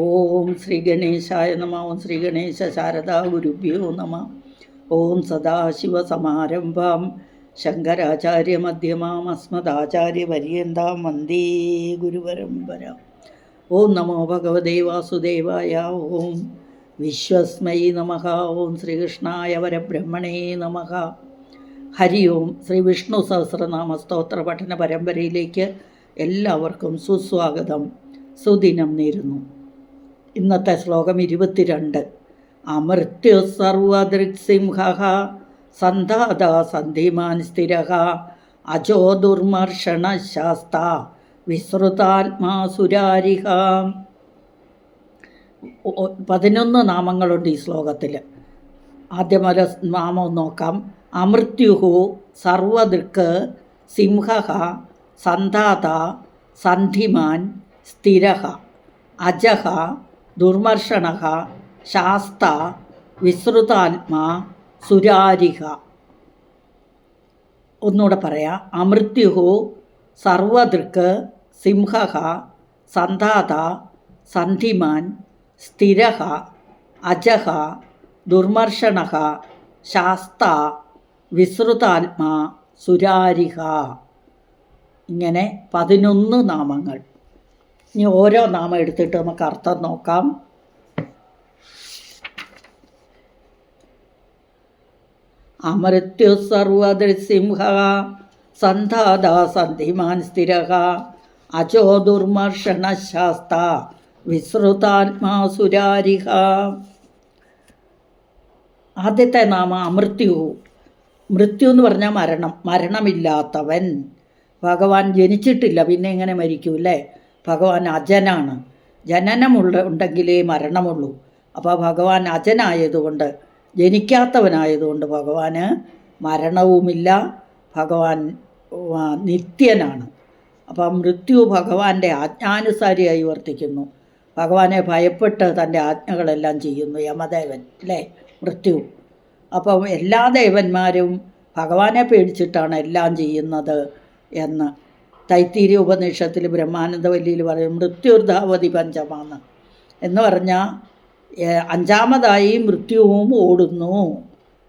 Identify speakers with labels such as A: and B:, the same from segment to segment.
A: ഓം ശ്രീ ഗണേശായ നമ ഓം ശ്രീ ഗണേശ ശാരദാ ഗുരുഭ്യോ നമ ഓം സദാശിവസമാരംഭാം ശങ്കരാചാര്യമധ്യമാം അസ്മദാചാര്യപര്യന്താം വന്ദേ ഗുരുപരമ്പര ഓം നമോ ഭഗവതേ വാസുദേവായ ഓം വിശ്വസ്മൈ നമ ഓം ശ്രീകൃഷ്ണായ വരബ്രഹ്മണേ നമ. ഹരി ഓം ശ്രീ വിഷ്ണു സഹസ്രനാമ സ്തോത്ര പഠന പരമ്പരയിലേക്ക് എല്ലാവർക്കും സുസ്വാഗതം. സുദിനം നേരുന്നു. ഇന്നത്തെ ശ്ലോകം ഇരുപത്തിരണ്ട്. അമൃത്യ സർവദൃക്സിംഹ സന്ധാത സന്ധിമാൻ സ്ഥിര അജോ ദുർമർഷണ ശാസ്ത വിശ്രുതാത്മാ സുരാരിഹ. പതിനൊന്ന് നാമങ്ങളുണ്ട് ഈ ശ്ലോകത്തിൽ ആദ്യം ഒരു നാമം നോക്കാം. അമൃത്യുഹു സർവദൃക്ക് സിംഹ സന്ധാത സന്ധിമാൻ സ്ഥിര അജഹ ദുർമർഷണ ശാസ്ത വിശ്രുതാത്മാ സുരാരിഹ. ഒന്നുകൂടെ പറയാം. അമൃത്യുഹു സർവദൃക്ക് സിംഹ സന്ധാത സന്ധിമാൻ സ്ഥിര അജഹ ദുർമർഷണ ശാസ്ത വിശ്രുതാത്മാ സുരാരിഹ. ഇങ്ങനെ പതിനൊന്ന് നാമങ്ങൾ. ഇനി ഓരോ നാമം എടുത്തിട്ട് നമുക്ക് അർത്ഥം നോക്കാം. അമൃത്യു സർവദൃസിംഹ സന്ധാത സന്ധിമാൻ സ്ഥിര അചോ ദുർമർഷണ ശാസ്ത വിസ്തൃതാത്മാ സുരാരിഹ ആദ്യത്തെ നാമ അമൃത്യു. മൃത്യു എന്ന് പറഞ്ഞാൽ മരണം മരണമില്ലാത്തവൻ. ഭഗവാൻ ജനിച്ചിട്ടില്ല പിന്നെ എങ്ങനെ മരിക്കൂ അല്ലേ? ഭഗവാൻ അജനാണ്. ജനനമുള്ള ഉണ്ടെങ്കിലേ മരണമുള്ളൂ. അപ്പോൾ ഭഗവാൻ അജനായതുകൊണ്ട് ജനിക്കാത്തവനായതുകൊണ്ട് ഭഗവാന് മരണവുമില്ല. ഭഗവാൻ നിത്യനാണ്. അപ്പം മൃത്യു ഭഗവാന്റെ ആജ്ഞാനുസാരിയായി വർത്തിക്കുന്നു. ഭഗവാനെ ഭയപ്പെട്ട് തന്റെ ആജ്ഞകളെല്ലാം ചെയ്യുന്നു യമദേവൻ അല്ലേ? മൃത്യു. അപ്പം എല്ലാ ദേവന്മാരും ഭഗവാനെ പേടിച്ചിട്ടാണ് എല്ലാം ചെയ്യുന്നത് എന്ന്. തൈത്തീരി ഉപനിഷത്തിൽ ബ്രഹ്മാനന്ദവല്ലിയിൽ പറയും മൃത്യുർധാവതി പഞ്ചമാന്ന് എന്ന് പറഞ്ഞാൽ അഞ്ചാമതായി മൃത്യുവും ഓടുന്നു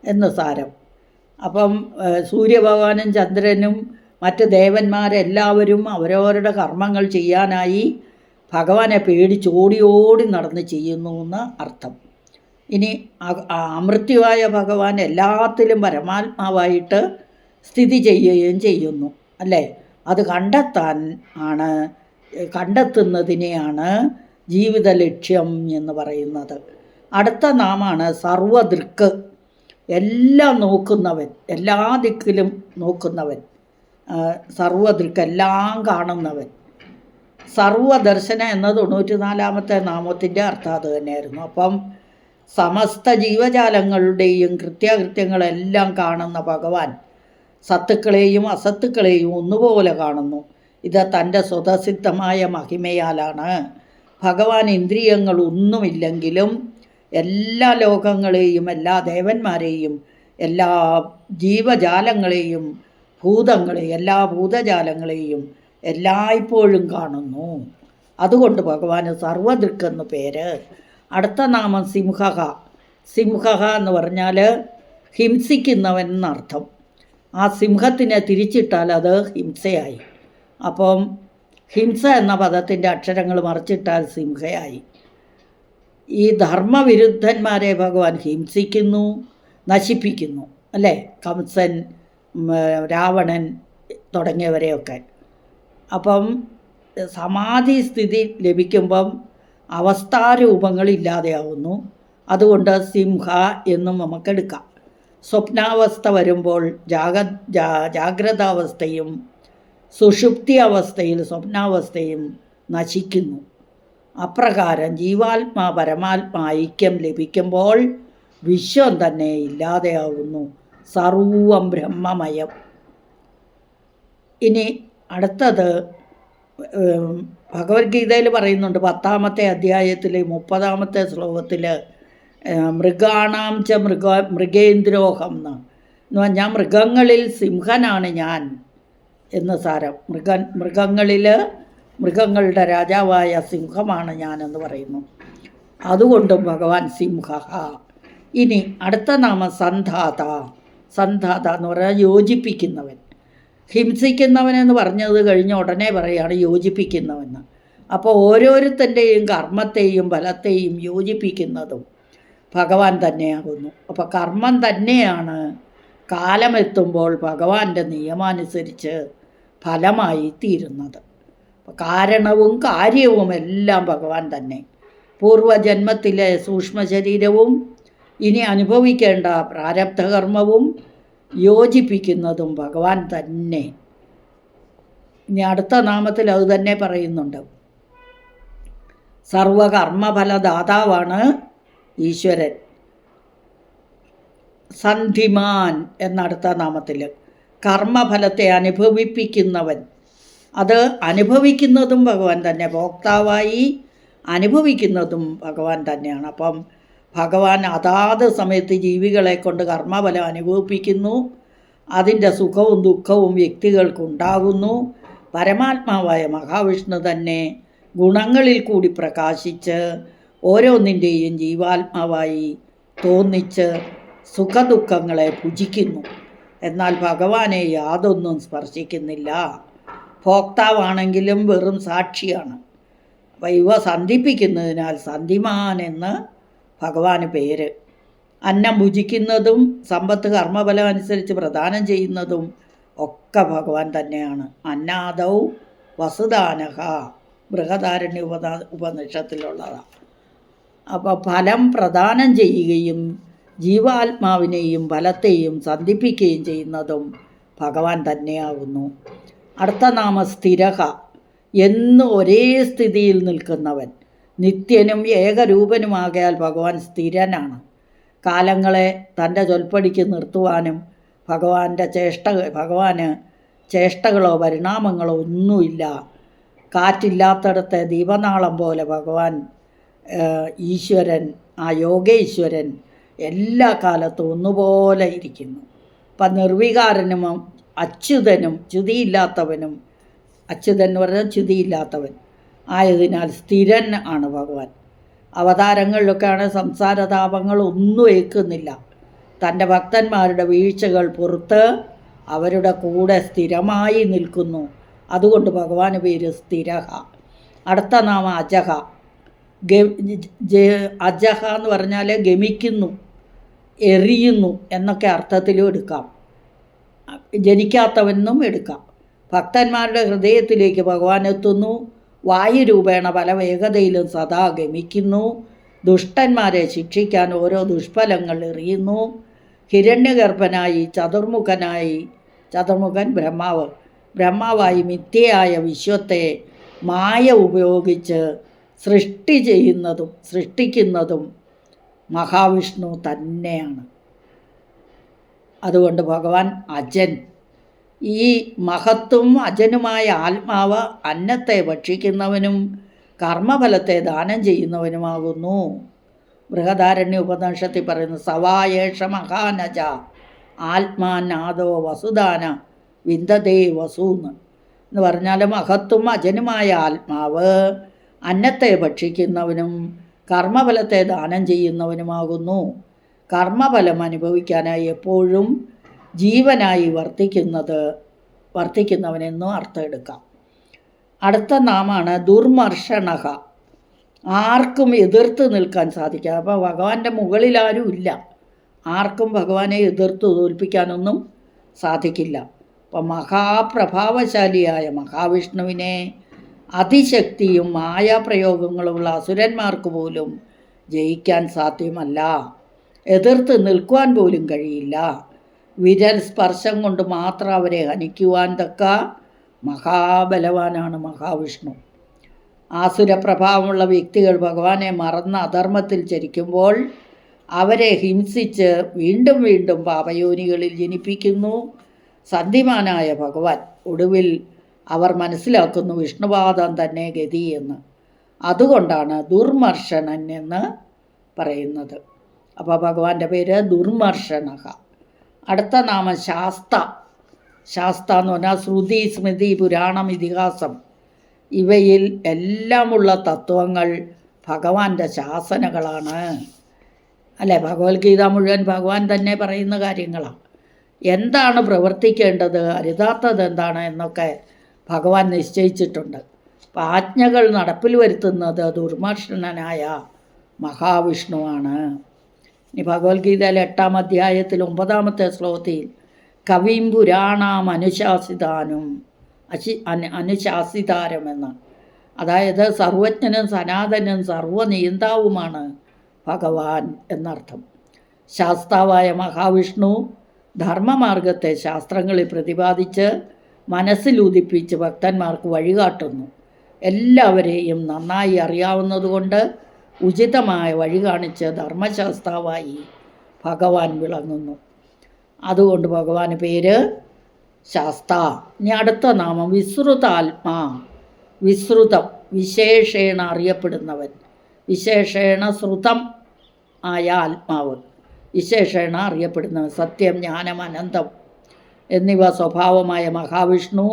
A: എന്ന് സാരം. അപ്പം സൂര്യഭഗവാനും ചന്ദ്രനും മറ്റ് ദേവന്മാരെല്ലാവരും അവരവരുടെ കർമ്മങ്ങൾ ചെയ്യാനായി ഭഗവാനെ പേടിച്ച് ഓടി നടന്ന് ചെയ്യുന്നു എന്ന് അർത്ഥം. ഇനി അമൃത്യുവായ ഭഗവാൻ എല്ലാത്തിലും പരമാത്മാവായിട്ട് സ്ഥിതി ചെയ്യുകയും ചെയ്യുന്നു അല്ലേ? അത് കണ്ടെത്താൻ ആണ് കണ്ടെത്തുന്നതിനെയാണ് ജീവിത ലക്ഷ്യം എന്ന് പറയുന്നത്. അടുത്ത നാമാണ് സർവദൃക്ക് എല്ലാം നോക്കുന്നവൻ എല്ലാ ദിക്കിലും നോക്കുന്നവൻ സർവദൃക്ക് എല്ലാം കാണുന്നവൻ. സർവദർശന എന്ന തൊണ്ണൂറ്റി നാലാമത്തെ നാമത്തിന്റെ അർത്ഥം അത് തന്നെയായിരുന്നു. അപ്പം സമസ്ത ജീവജാലങ്ങളുടെയും കൃത്യാകൃത്യങ്ങളെല്ലാം കാണുന്ന ഭഗവാൻ സത്തുക്കളെയും അസത്തുക്കളെയും ഒന്നുപോലെ കാണുന്നു. ഇത് തന്റെ സ്വതസിദ്ധമായ മഹിമയാലാണ്. ഭഗവാൻ ഇന്ദ്രിയങ്ങൾ ഒന്നുമില്ലെങ്കിലും എല്ലാ ലോകങ്ങളെയും എല്ലാ ദേവന്മാരെയും എല്ലാ ജീവജാലങ്ങളെയും ഭൂതങ്ങളെ എല്ലാ ഭൂതജാലങ്ങളെയും എല്ലായ്പ്പോഴും കാണുന്നു. അതുകൊണ്ട് ഭഗവാന് സർവദൃക്കെന്ന് പേര്. അടുത്ത നാമം സിംഹ സിംഹ എന്ന് പറഞ്ഞാൽ ഹിംസിക്കുന്നവൻ എന്നർത്ഥം. ആ സിംഹത്തിനെ തിരിച്ചിട്ടാൽ അത് ഹിംസയായി. അപ്പം ഹിംസ എന്ന പദത്തിന്റെ അക്ഷരങ്ങൾ മറിച്ചിട്ടാൽ സിംഹയായി. ഈ ധർമ്മവിരുദ്ധന്മാരെ ഭഗവാൻ ഹിംസിക്കുന്നു നശിപ്പിക്കുന്നു അല്ലേ? കംസൻ രാവണൻ തുടങ്ങിയവരെയൊക്കെ. അപ്പം സമാധി സ്ഥിതി ലഭിക്കുമ്പം അവസ്ഥാരൂപങ്ങൾ ഇല്ലാതെയാവുന്നു. അതുകൊണ്ട് സിംഹ എന്നും നമുക്കെടുക്കാം. സ്വപ്നാവസ്ഥ വരുമ്പോൾ ജാഗ ജാഗ്രതാവസ്ഥയും സുഷുപ്തി അവസ്ഥയിൽ സ്വപ്നാവസ്ഥയും നശിക്കുന്നു. അപ്രകാരം ജീവാത്മാ പരമാത്മാ ഐക്യം ലഭിക്കുമ്പോൾ വിശ്വം തന്നെ ഇല്ലാതെയാവുന്നു. സർവം ബ്രഹ്മമയം. ഇനി അടുത്തത് ഭഗവത്ഗീതയിൽ പറയുന്നുണ്ട് പത്താമത്തെ അധ്യായത്തിൽ മുപ്പതാമത്തെ ശ്ലോകത്തിൽ മൃഗാണാം ച മൃഗ മൃഗേന്ദ്രോഹം എന്ന് എന്ന് പറഞ്ഞാൽ മൃഗങ്ങളിൽ സിംഹനാണ് ഞാൻ എന്ന് സാരം. മൃഗ മൃഗങ്ങളിൽ മൃഗങ്ങളുടെ രാജാവായ സിംഹമാണ് ഞാൻ എന്ന് പറയുന്നു. അതുകൊണ്ടും ഭഗവാൻ സിംഹ ഇനി അടുത്ത നാമം സന്ധാത. സന്ധാത എന്ന് പറഞ്ഞാൽ യോജിപ്പിക്കുന്നവൻ. ഹിംസിക്കുന്നവനെന്ന് പറഞ്ഞത് കഴിഞ്ഞ ഉടനെ പറയുകയാണ് യോജിപ്പിക്കുന്നവെന്ന് അപ്പോൾ ഓരോരുത്തന്റെയും കർമ്മത്തെയും ഫലത്തെയും യോജിപ്പിക്കുന്നതും ഭഗവാൻ തന്നെയാകുന്നു. അപ്പോൾ കർമ്മം തന്നെയാണ്. കാലമെത്തുമ്പോൾ ഭഗവാന്റെ നിയമാനുസരിച്ച് ഫലമായി തീരുന്നത്. കാരണവും കാര്യവും എല്ലാം ഭഗവാൻ തന്നെ. പൂർവജന്മത്തിലെ സൂക്ഷ്മ ശരീരവും ഇനി അനുഭവിക്കേണ്ട പ്രാരബ്ധകർമ്മവും യോജിപ്പിക്കുന്നതും ഭഗവാൻ തന്നെ. ഇനി അടുത്ത നാമത്തിൽ അത് തന്നെ പറയുന്നുണ്ട്. സർവകർമ്മഫലദാതാവാണ് ഈശ്വരൻ. സന്ധിമാൻ എന്നടുത്ത നാമത്തിൽ. കർമ്മഫലത്തെ അനുഭവിപ്പിക്കുന്നവൻ. അത് അനുഭവിക്കുന്നതും ഭഗവാൻ തന്നെ. ഭോക്താവായി അനുഭവിക്കുന്നതും ഭഗവാൻ തന്നെയാണ്. അപ്പം ഭഗവാൻ അതാത് സമയത്ത് ജീവികളെ കൊണ്ട് കർമ്മഫലം അനുഭവിപ്പിക്കുന്നു. അതിന്റെ സുഖവും ദുഃഖവും വ്യക്തികൾക്കുണ്ടാകുന്നു. പരമാത്മാവായ മഹാവിഷ്ണു തന്നെ ഗുണങ്ങളിൽ കൂടി പ്രകാശിച്ച് ഓരോന്നിന്റെയും ജീവാത്മാവായി തോന്നിച്ച് സുഖദുഃഖങ്ങളെ ഭുജിക്കുന്നു. എന്നാൽ ഭഗവാനെ യാതൊന്നും സ്പർശിക്കുന്നില്ല. ഭോക്താവാണെങ്കിലും വെറും സാക്ഷിയാണ്. ഇവ സന്ധിപ്പിക്കുന്നതിനാൽ സന്ധിമാൻ എന്ന് ഭഗവാന് പേര്. അന്നം ഭുജിക്കുന്നതും സമ്പത്ത് കർമ്മഫലം അനുസരിച്ച് പ്രദാനം ചെയ്യുന്നതും ഒക്കെ ഭഗവാൻ തന്നെയാണ്. അന്നാദൗ വസുദാനഹ ബൃഹദാരണ്യ ഉപ ഉപനിഷത്തിലുള്ളതാണ് അപ്പോൾ ഫലം പ്രദാനം ചെയ്യുകയും ജീവാത്മാവിനെയും ഫലത്തെയും സന്ധിപ്പിക്കുകയും ചെയ്യുന്നതും ഭഗവാൻ തന്നെയാകുന്നു അടുത്ത നാമ സ്ഥിരഹ. എന്ന് ഒരേ സ്ഥിതിയിൽ നിൽക്കുന്നവൻ നിത്യനും ഏകരൂപനുമാകയാൽ ഭഗവാൻ സ്ഥിരനാണ്. കാലങ്ങളെ തന്റെ ചൊൽപ്പടിക്ക് നിർത്തുവാനും ഭഗവാന്റെ ചേഷ്ട ഭഗവാന് ചേഷ്ടകളോ പരിണാമങ്ങളോ ഒന്നുമില്ല. കാറ്റില്ലാത്തടത്തെ ദീപനാളം പോലെ ഭഗവാൻ ഈശ്വരൻ ആ യോഗേശ്വരൻ എല്ലാ കാലത്തും ഒന്നുപോലെ ഇരിക്കുന്നു. അപ്പം നിർവികാരനും അച്യുതനും ച്യുതിയില്ലാത്തവനും അച്യുതൻ എന്ന് പറഞ്ഞാൽ ച്യുതിയില്ലാത്തവൻ ആയതിനാൽ സ്ഥിരൻ ആണ് ഭഗവാൻ. അവതാരങ്ങളിലൊക്കെയാണ് സംസാരതാപങ്ങൾ ഒന്നും ഏൽക്കുന്നില്ല. തന്റെ ഭക്തന്മാരുടെ വീഴ്ചകൾ പുറത്ത് അവരുടെ കൂടെ സ്ഥിരമായി നിൽക്കുന്നു. അതുകൊണ്ട് ഭഗവാന് പേര് സ്ഥിരഹ. അടുത്ത നാമം അജഹ. അജഹ എന്ന് പറഞ്ഞാൽ ഗമിക്കുന്നു എറിയുന്നു എന്നൊക്കെ അർത്ഥത്തിലും എടുക്കാം. ജനിക്കാത്തവനും എടുക്കാം. ഭക്തന്മാരുടെ ഹൃദയത്തിലേക്ക് ഭഗവാൻ എത്തുന്നു. വായുരൂപേണ പല വേഗതയിലും സദാ ഗമിക്കുന്നു. ദുഷ്ടന്മാരെ ശിക്ഷിക്കാൻ ഓരോ ദുഷ്ഫലങ്ങൾ എറിയുന്നു. ഹിരണ്യഗർഭനായി ചതുർമുഖനായി ചതുർമുഖൻ ബ്രഹ്മാവ് ബ്രഹ്മാവായി മിഥ്യയായ വിശ്വത്തെ മായ ഉപയോഗിച്ച് സൃഷ്ടി ചെയ്യുന്നതും സൃഷ്ടിക്കുന്നതും മഹാവിഷ്ണു തന്നെയാണ്. അതുകൊണ്ട് ഭഗവാൻ അജൻ. ഈ മഹത്തും അജനുമായ ആത്മാവ് അന്നത്തെ ഭക്ഷിക്കുന്നവനും കർമ്മഫലത്തെ ദാനം ചെയ്യുന്നവനുമാകുന്നു. ബൃഹദാരണ്യ ഉപനിഷത്തിൽ പറയുന്നു സവായേഷ മഹാനജ ആത്മാനാദോ വസുദാന വിന്ദതേ വസൂന്ന് എന്ന് പറഞ്ഞാൽ മഹത്തും അജനുമായ ആത്മാവ്. അന്നത്തെ ഭക്ഷിക്കുന്നവനും കർമ്മഫലത്തെ ദാനം ചെയ്യുന്നവനുമാകുന്നു. കർമ്മഫലം അനുഭവിക്കാനായി എപ്പോഴും ജീവനായി വർത്തിക്കുന്നത് വർത്തിക്കുന്നവനെന്നും അർത്ഥം എടുക്കാം അടുത്ത നാമാണ് ദുർമർഷണക ആർക്കും എതിർത്ത് നിൽക്കാൻ സാധിക്കുക അപ്പോൾ ഭഗവാന്റെ മുകളിൽ ആരും ഇല്ല. ആർക്കും ഭഗവാനെ എതിർത്ത് തോൽപ്പിക്കാനൊന്നും സാധിക്കില്ല. അപ്പം മഹാപ്രഭാവശാലിയായ മഹാവിഷ്ണുവിനെ അതിശക്തിയും മായാപ്രയോഗങ്ങളുമുള്ള അസുരന്മാർക്ക് പോലും ജയിക്കാൻ സാധ്യമല്ല. എതിർത്ത് നിൽക്കുവാൻ പോലും കഴിയില്ല. വിരൽ സ്പർശം കൊണ്ട് മാത്രം അവരെ ഹനിക്കുവാൻ തക്ക മഹാബലവാനാണ് മഹാവിഷ്ണു. ആസുരപ്രഭാവമുള്ള വ്യക്തികൾ ഭഗവാനെ മറന്ന് അധർമ്മത്തിൽ ചരിക്കുമ്പോൾ അവരെ ഹിംസിച്ച് വീണ്ടും വീണ്ടും പാപയോനികളിൽ ജനിപ്പിക്കുന്നു. സന്ധിമാനായ ഭഗവാൻ ഒടുവിൽ അവർ മനസ്സിലാക്കുന്നു വിഷ്ണുവാദം തന്നെ ഗതി എന്ന്. അതുകൊണ്ടാണ് ദുർമർഷണൻ എന്ന് പറയുന്നത്. അപ്പോൾ ഭഗവാന്റെ പേര് ദുർമർഷണ അടുത്ത നാമം ശാസ്ത. ശാസ്ത എന്ന് പറഞ്ഞാൽ ശ്രുതി സ്മൃതി പുരാണം ഇതിഹാസം. ഇവയിൽ എല്ലാമുള്ള തത്വങ്ങൾ ഭഗവാന്റെ ശാസനകളാണ്. അല്ലേ? ഭഗവത്ഗീത മുഴുവൻ ഭഗവാൻ തന്നെ പറയുന്ന കാര്യങ്ങളാണ്. എന്താണ് പ്രവർത്തിക്കേണ്ടത്? അരുതാത്തത് എന്താണ് എന്നൊക്കെ ഭഗവാൻ നിശ്ചയിച്ചിട്ടുണ്ട്. അപ്പം ആജ്ഞകൾ നടപ്പിൽ വരുത്തുന്നത് ദുർമർഷണനായ മഹാവിഷ്ണുവാണ്. ഇനി ഭഗവത്ഗീതയിലെ എട്ടാം അധ്യായത്തിൽ ഒമ്പതാമത്തെ ശ്ലോകത്തിൽ കവിം പുരാണാം അനുശാസിതാനും അശി അനു അനുശാസിതാരമെന്ന് അതായത് സർവജ്ഞനും സനാതനും സർവനിയന്താവുമാണ് ഭഗവാൻ എന്നർത്ഥം. ശാസ്താവായ മഹാവിഷ്ണു ധർമ്മമാർഗത്തെ ശാസ്ത്രങ്ങളിൽ പ്രതിപാദിച്ച് മനസ്സിലുദിപ്പിച്ച് ഭക്തന്മാർക്ക് വഴികാട്ടുന്നു. എല്ലാവരെയും നന്നായി അറിയാവുന്നതുകൊണ്ട് ഉചിതമായ വഴി കാണിച്ച് ധർമ്മശാസ്താവായി ഭഗവാൻ വിളങ്ങുന്നു. അതുകൊണ്ട് ഭഗവാന് പേര് ശാസ്ത. ഇനി അടുത്ത നാമം വിശ്രുതാത്മാ. വിശ്രുതം വിശേഷേണ അറിയപ്പെടുന്നവൻ. വിശേഷേണ ശ്രുതം ആയ ആത്മാവ്. വിശേഷേണ അറിയപ്പെടുന്നവൻ. സത്യം ജ്ഞാനം അനന്തം. എന്നിവ സ്വഭാവമായ മഹാവിഷ്ണു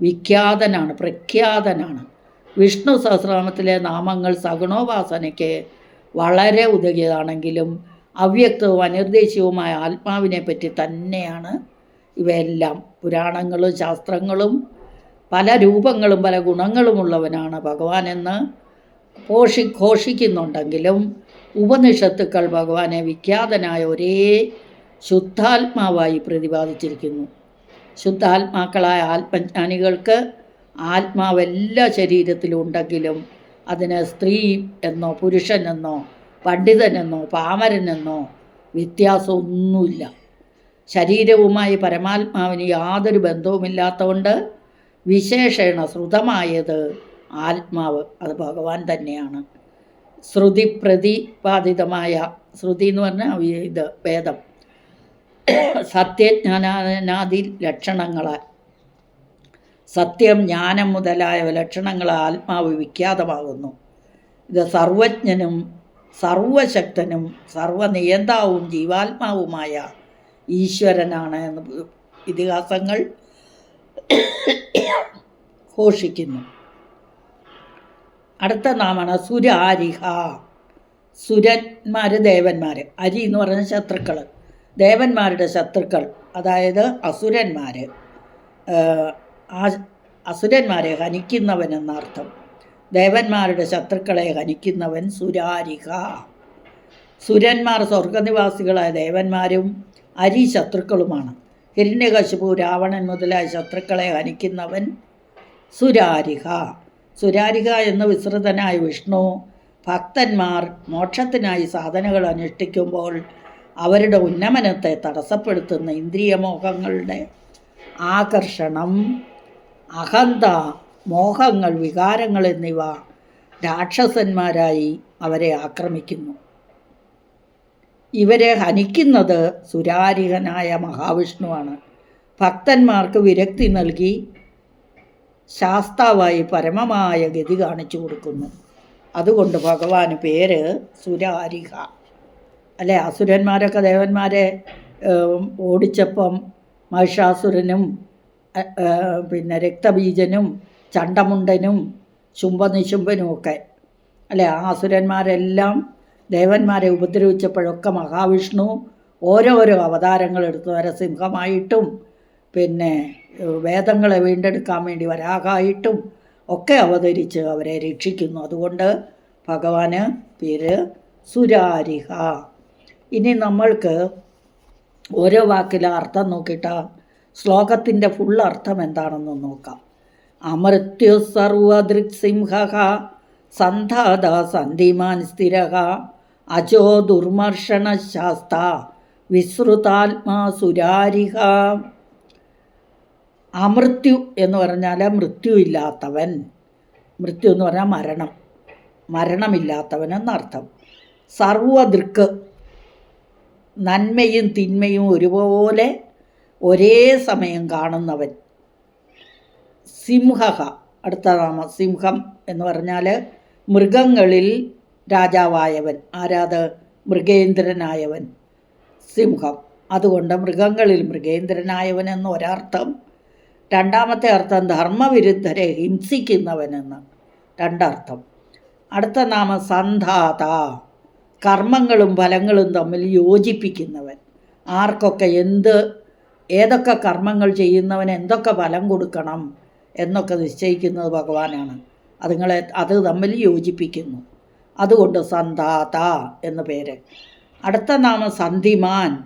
A: വിഖ്യാതനാണ് പ്രഖ്യാതനാണ്. വിഷ്ണു സഹസ്രനാമത്തിലെ നാമങ്ങൾ സഗുണോപാസനയ്ക്ക് വളരെ ഉതകിയതാണെങ്കിലും അവ്യക്തവും അനിർദ്ദേശിതവുമായ ആത്മാവിനെ പറ്റി തന്നെയാണ് ഇവയെല്ലാം. പുരാണങ്ങളും ശാസ്ത്രങ്ങളും പല രൂപങ്ങളും പല ഗുണങ്ങളുമുള്ളവനാണ് ഭഗവാനെന്ന് പോഷി ഘോഷിക്കുന്നുണ്ടെങ്കിലും ഉപനിഷത്തുക്കൾ ഭഗവാനെ വിഖ്യാതനായ ഒരേ ശുദ്ധാത്മാവായി പ്രതിപാദിച്ചിരിക്കുന്നു. ശുദ്ധാത്മാക്കളായ ആത്മജ്ഞാനികൾക്ക് ആത്മാവ് എല്ലാ ശരീരത്തിലും ഉണ്ടെങ്കിലും അതിന് സ്ത്രീ എന്നോ പുരുഷനെന്നോ പണ്ഡിതനെന്നോ പാമരനെന്നോ വ്യത്യാസമൊന്നുമില്ല. ശരീരവുമായി പരമാത്മാവിന് യാതൊരു ബന്ധവുമില്ലാത്തതുകൊണ്ട് വിശേഷേണ ശ്രുതമായത് ആത്മാവ്. അത് ഭഗവാൻ തന്നെയാണ്. ശ്രുതി പ്രതിപാദിതമായ ശ്രുതി എന്ന് പറഞ്ഞാൽ ഇത് വേദം. സത്യജ്ഞാനാദി ലക്ഷണങ്ങളാൽ സത്യം ജ്ഞാനം മുതലായവ ലക്ഷണങ്ങൾ ആത്മാവ് വിഖ്യാതമാകുന്നു. ഇത് സർവജ്ഞനും സർവശക്തനും സർവനിയന്താവും ജീവാത്മാവുമായ ഈശ്വരനാണ് എന്ന് ഇതിഹാസങ്ങൾ ഘോഷിക്കുന്നു. അടുത്ത നാമാണ് സുരാരിഹ. സുരന്മാർ ദേവന്മാർ അരി എന്ന് പറയുന്ന ശത്രുക്കൾ ദേവന്മാരുടെ ശത്രുക്കൾ അതായത് അസുരന്മാർ അസുരന്മാരെ ഹനിക്കുന്നവൻ എന്നർത്ഥം. ദേവന്മാരുടെ ശത്രുക്കളെ ഹനിക്കുന്നവൻ സുരാരിക. സുരന്മാർ സ്വർഗനിവാസികളായ ദേവന്മാരും അരി ശത്രുക്കളുമാണ്. ഹിരണ്യകശിപു രാവണൻ മുതലായ ശത്രുക്കളെ ഹനിക്കുന്നവൻ സുരാരിക. സുരാരിക എന്ന വിസ്തൃതനായ വിഷ്ണു ഭക്തന്മാർ മോക്ഷത്തിനായി സാധനകൾ അനുഷ്ഠിക്കുമ്പോൾ അവരുടെ ഉന്നമനത്തെ തടസ്സപ്പെടുത്തുന്ന ഇന്ദ്രിയമോഹങ്ങളുടെ ആകർഷണം അഹന്ത മോഹങ്ങൾ വികാരങ്ങൾ എന്നിവ രാക്ഷസന്മാരായി അവരെ ആക്രമിക്കുന്നു. ഇവരെ ഹനിക്കുന്നത് സുരാരിഹനായ മഹാവിഷ്ണുവാണ്. ഭക്തന്മാർക്ക് വിരക്തി നൽകി ശാസ്താവായി പരമമായ ഗതി കാണിച്ചു കൊടുക്കുന്നു. അതുകൊണ്ട് ഭഗവാന് പേര് സുരാരിഹ. അല്ലെ? അസുരന്മാരൊക്കെ ദേവന്മാരെ ഓടിച്ചപ്പം മഹിഷാസുരനും പിന്നെ രക്തബീജനും ചണ്ടമുണ്ടനും ശുംഭനിശുംഭനും ഒക്കെ. അല്ലെ? ആ അസുരന്മാരെല്ലാം ദേവന്മാരെ ഉപദ്രവിച്ചപ്പോഴൊക്കെ മഹാവിഷ്ണു ഓരോരോ അവതാരങ്ങൾ എടുത്തു. നരസിംഹമായിട്ടും പിന്നെ വേദങ്ങളെ വീണ്ടെടുക്കാൻ വേണ്ടി വരാകായിട്ടും ഒക്കെ അവതരിച്ച് അവരെ രക്ഷിക്കുന്നു. അതുകൊണ്ട് ഭഗവാന് പേര് സുരാരിഹ. ഇനി നമ്മൾക്ക് ഓരോ വാക്കിലെ അർത്ഥം നോക്കിയിട്ട് ശ്ലോകത്തിന്റെ ഫുൾ അർത്ഥം എന്താണെന്ന് നോക്കാം. അമൃത്യു സർവദൃക്സിംഹ സന്ധാത സന്ധിമാൻ സ്ഥിര അജോ ദുർമർഷണ ശാസ്ത വിശ്രുതാത്മാ സുരാരിഹ. അമൃത്യു എന്ന് പറഞ്ഞാൽ മൃത്യു ഇല്ലാത്തവൻ മൃത്യു എന്ന് പറഞ്ഞാൽ മരണം. മരണമില്ലാത്തവൻ എന്നർത്ഥം സർവദൃക്ക് നന്മയും തിന്മയും ഒരുപോലെ ഒരേ സമയം കാണുന്നവൻ. സിംഹ അടുത്ത നാമ സിംഹം എന്ന് പറഞ്ഞാൽ മൃഗങ്ങളിൽ രാജാവായവൻ ആരാധ മൃഗേന്ദ്രനായവൻ സിംഹം. അതുകൊണ്ട് മൃഗങ്ങളിൽ മൃഗേന്ദ്രനായവൻ എന്ന് ഒരർത്ഥം. രണ്ടാമത്തെ അർത്ഥം ധർമ്മവിരുദ്ധരെ ഹിംസിക്കുന്നവനെന്ന് രണ്ടർത്ഥം. അടുത്ത നാമം സന്ധാത. കർമ്മങ്ങളും ഫലങ്ങളും തമ്മിൽ യോജിപ്പിക്കുന്നവൻ. ആർക്കൊക്കെ എന്ത് ഏതൊക്കെ കർമ്മങ്ങൾ ചെയ്യുന്നവന് എന്തൊക്കെ ഫലം കൊടുക്കണം എന്നൊക്കെ നിശ്ചയിക്കുന്നത് ഭഗവാനാണ്. അതുങ്ങളെ അത് തമ്മിൽ യോജിപ്പിക്കുന്നു. അതുകൊണ്ട് സന്താത എന്ന പേര്. അടുത്ത നാമം സന്ധിമാൻ.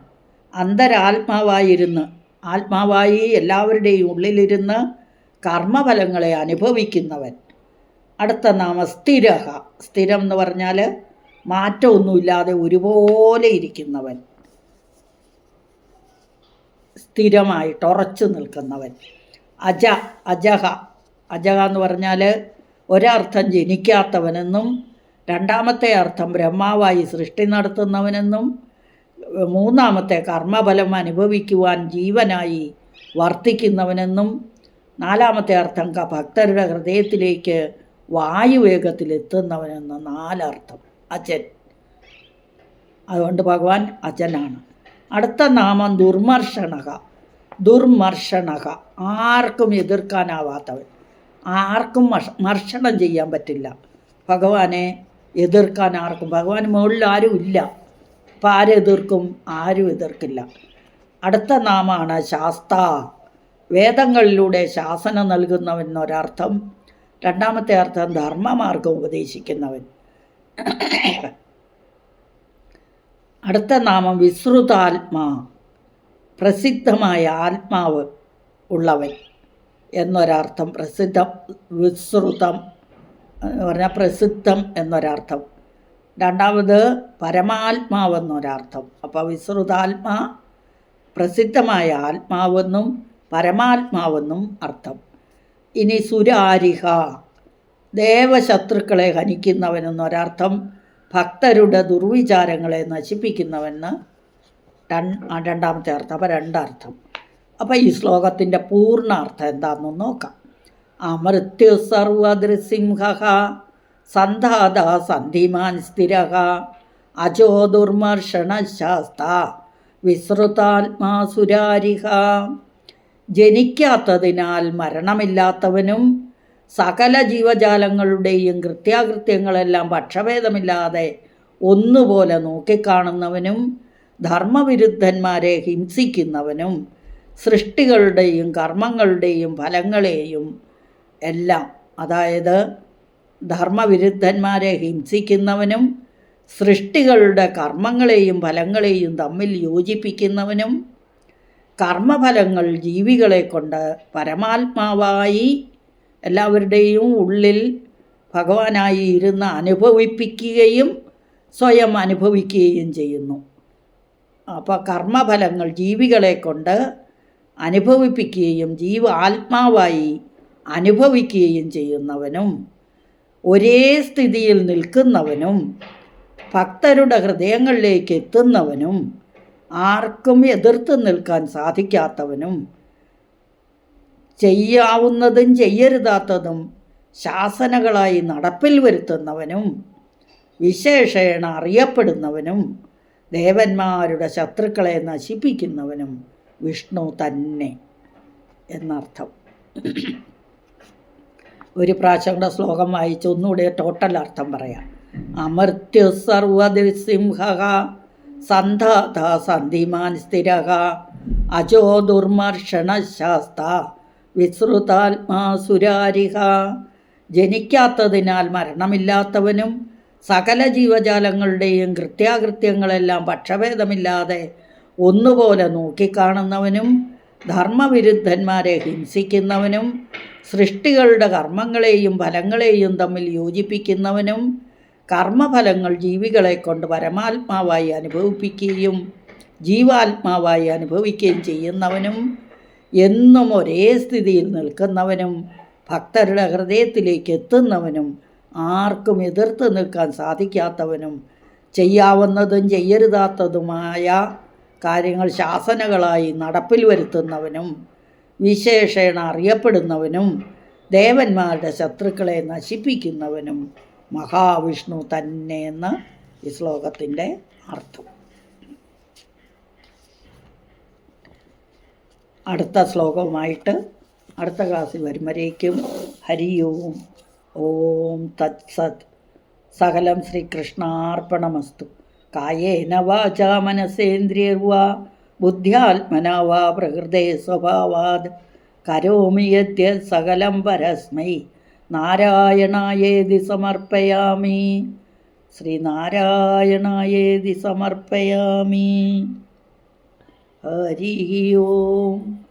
A: അന്തരാത്മാവായിരുന്ന് ആത്മാവായി എല്ലാവരുടെയും ഉള്ളിലിരുന്ന് കർമ്മഫലങ്ങളെ അനുഭവിക്കുന്നവൻ. അടുത്ത നാമം സ്ഥിരഹ. സ്ഥിരം എന്ന് പറഞ്ഞാൽ മാറ്റമൊന്നുമില്ലാതെ ഒരുപോലെ ഇരിക്കുന്നവൻ. സ്ഥിരമായിട്ട് ഉറച്ചു നിൽക്കുന്നവൻ. അജ അജഹ. അജഹ എന്ന് പറഞ്ഞാൽ ഒരർത്ഥം ജനിക്കാത്തവനെന്നും രണ്ടാമത്തെ അർത്ഥം ബ്രഹ്മാവായി സൃഷ്ടി നടത്തുന്നവനെന്നും മൂന്നാമത്തെ കർമ്മഫലം അനുഭവിക്കുവാൻ ജീവനായി വർത്തിക്കുന്നവനെന്നും നാലാമത്തെ അർത്ഥം ഭക്തരുടെ ഹൃദയത്തിലേക്ക് വായുവേഗത്തിൽ എത്തുന്നവനെന്ന് നാലർത്ഥം. അജൻ അതുകൊണ്ട് ഭഗവാൻ അച്ഛനാണ്. അടുത്ത നാമം ദുർമർഷണക. ദുർമർഷണക. ആർക്കും എതിർക്കാനാവാത്തവൻ. ആർക്കും മർഷ- മർഷണം ചെയ്യാൻ പറ്റില്ല. ഭഗവാനെ എതിർക്കാൻ ആർക്കും ഭഗവാൻ മുകളിൽ ആരും ഇല്ല. അപ്പം ആരെതിർക്കും ആരും എതിർക്കില്ല. അടുത്ത നാമാണ് ശാസ്ത. വേദങ്ങളിലൂടെ ശാസനം നൽകുന്നവൻ എന്നൊരർത്ഥം. രണ്ടാമത്തെ അർത്ഥം ധർമ്മമാർഗം ഉപദേശിക്കുന്നവൻ. അടുത്ത നാമം വിശ്രുതാത്മാ പ്രസിദ്ധമായ ആത്മാവ് ഉള്ളവൻ എന്നൊരർത്ഥം പ്രസിദ്ധം വിശ്രുതം എന്ന് പറഞ്ഞാൽ പ്രസിദ്ധം എന്നൊരർത്ഥം. രണ്ടാമത് പരമാത്മാവെന്നൊരർത്ഥം. അപ്പോൾ വിശ്രുതാത്മാ പ്രസിദ്ധമായ ആത്മാവെന്നും പരമാത്മാവെന്നും അർത്ഥം. ഇനി സുരാരിഹ ദേവശത്രുക്കളെ ഹനിക്കുന്നവനെന്നൊരർത്ഥം ഭക്തരുടെ ദുർവിചാരങ്ങളെ നശിപ്പിക്കുന്നവെന്ന് രണ്ടാമത്തെ അർത്ഥം അപ്പോൾ രണ്ടർത്ഥം. അപ്പോൾ ഈ ശ്ലോകത്തിന്റെ പൂർണാർത്ഥം എന്താണെന്ന് നോക്കാം. അമൃത്യു സർവദൃസിംഹ സന്ധാത സന്ധിമാൻ സ്ഥിര അജോ ദുർമർഷണശാസ്ത ശാസ്ത സുരാരിഹ. ജനിക്കാത്തതിനാൽ മരണമില്ലാത്തവനും സകല ജീവജാലങ്ങളുടെയും കൃത്യാകൃത്യങ്ങളെല്ലാം പക്ഷഭേദമില്ലാതെ ഒന്നുപോലെ നോക്കിക്കാണുന്നവനും ധർമ്മവിരുദ്ധന്മാരെ ഹിംസിക്കുന്നവനും സൃഷ്ടികളുടെയും കർമ്മങ്ങളുടെയും ഫലങ്ങളെയും എല്ലാം അതായത് ധർമ്മവിരുദ്ധന്മാരെ ഹിംസിക്കുന്നവനും സൃഷ്ടികളുടെ കർമ്മങ്ങളെയും ഫലങ്ങളെയും തമ്മിൽ യോജിപ്പിക്കുന്നവനും കർമ്മഫലങ്ങൾ ജീവികളെ കൊണ്ട് പരമാത്മാവായി എല്ലാവരുടെയും ഉള്ളിൽ ഭഗവാനായി ഇരുന്ന് അനുഭവിപ്പിക്കുകയും സ്വയം അനുഭവിക്കുകയും ചെയ്യുന്നു. അപ്പോൾ കർമ്മഫലങ്ങൾ ജീവികളെ കൊണ്ട് അനുഭവിപ്പിക്കുകയും ജീവ ആത്മാവായി അനുഭവിക്കുകയും ചെയ്യുന്നവനും ഒരേ സ്ഥിതിയിൽ നിൽക്കുന്നവനും ഭക്തരുടെ ഹൃദയങ്ങളിലേക്ക് എത്തുന്നവനും ആർക്കും എതിർത്ത് നിൽക്കാൻ സാധിക്കാത്തവനും ചെയ്യാവുന്നതും ചെയ്യരുതാത്തതും ശാസനകളായി നടപ്പിൽ വരുത്തുന്നവനും വിശേഷേണ അറിയപ്പെടുന്നവനും ദേവന്മാരുടെ ശത്രുക്കളെ നശിപ്പിക്കുന്നവനും വിഷ്ണു തന്നെ എന്നർത്ഥം. ഒരു പ്രാവശ്യം കൂടെ ശ്ലോകം വായിച്ച് ഒന്നുകൂടെ ടോട്ടൽ അർത്ഥം പറയാം. അമർത്യ സർവദിസിംഹ സന്ധാത സന്ധിമാൻ സ്ഥിര അജോ ദുർമർഷണശാസ്ത വിശ്രുതാത്മാ സുരാരിഹ ജനിക്കാത്തതിനാൽ മരണമില്ലാത്തവനും സകല ജീവജാലങ്ങളുടെയും കൃത്യാകൃത്യങ്ങളെല്ലാം പക്ഷഭേദമില്ലാതെ ഒന്നുപോലെ നോക്കിക്കാണുന്നവനും ധർമ്മവിരുദ്ധന്മാരെ ഹിംസിക്കുന്നവനും സൃഷ്ടികളുടെ കർമ്മങ്ങളെയും ഫലങ്ങളെയും തമ്മിൽ യോജിപ്പിക്കുന്നവനും കർമ്മഫലങ്ങൾ ജീവികളെ കൊണ്ട് പരമാത്മാവായി അനുഭവിപ്പിക്കുകയും ജീവാത്മാവായി അനുഭവിക്കുകയും ചെയ്യുന്നവനും എന്നും ഒരേ സ്ഥിതിയിൽ നിൽക്കുന്നവനും ഭക്തരുടെ ഹൃദയത്തിലേക്ക് എത്തുന്നവനും ആർക്കും എതിർത്ത് നിൽക്കാൻ സാധിക്കാത്തവനും ചെയ്യാവുന്നതും ചെയ്യരുതാത്തതുമായ കാര്യങ്ങൾ ശാസനകളായി നടപ്പിൽ വരുത്തുന്നവനും വിശേഷേണ അറിയപ്പെടുന്നവനും ദേവന്മാരുടെ ശത്രുക്കളെ നശിപ്പിക്കുന്നവനും മഹാവിഷ്ണു തന്നെ എന്ന് ഈ ശ്ലോകത്തിന്റെ അർത്ഥം. അടുത്ത ശ്ലോകവുമായിട്ട് അടുത്ത ക്ലാസ്സിൽ വരുമ്പോഴേക്കും ഹരി ഓം. ഓം തത്സത് സകലം ശ്രീകൃഷ്ണാർപ്പണമസ്തു. കായേന വാചാ മനസേന്ദ്രിയർവാ. ബുദ്ധ്യാത്മന വാ പ്രകൃതേ സ്വഭാവാത്. കരോമി സകലം പരസ്മൈ. നാരായണായേതി സമർപ്പയാമി. ശ്രീനാരായണായേതി സമർപ്പയാമി. ഹരി ഓം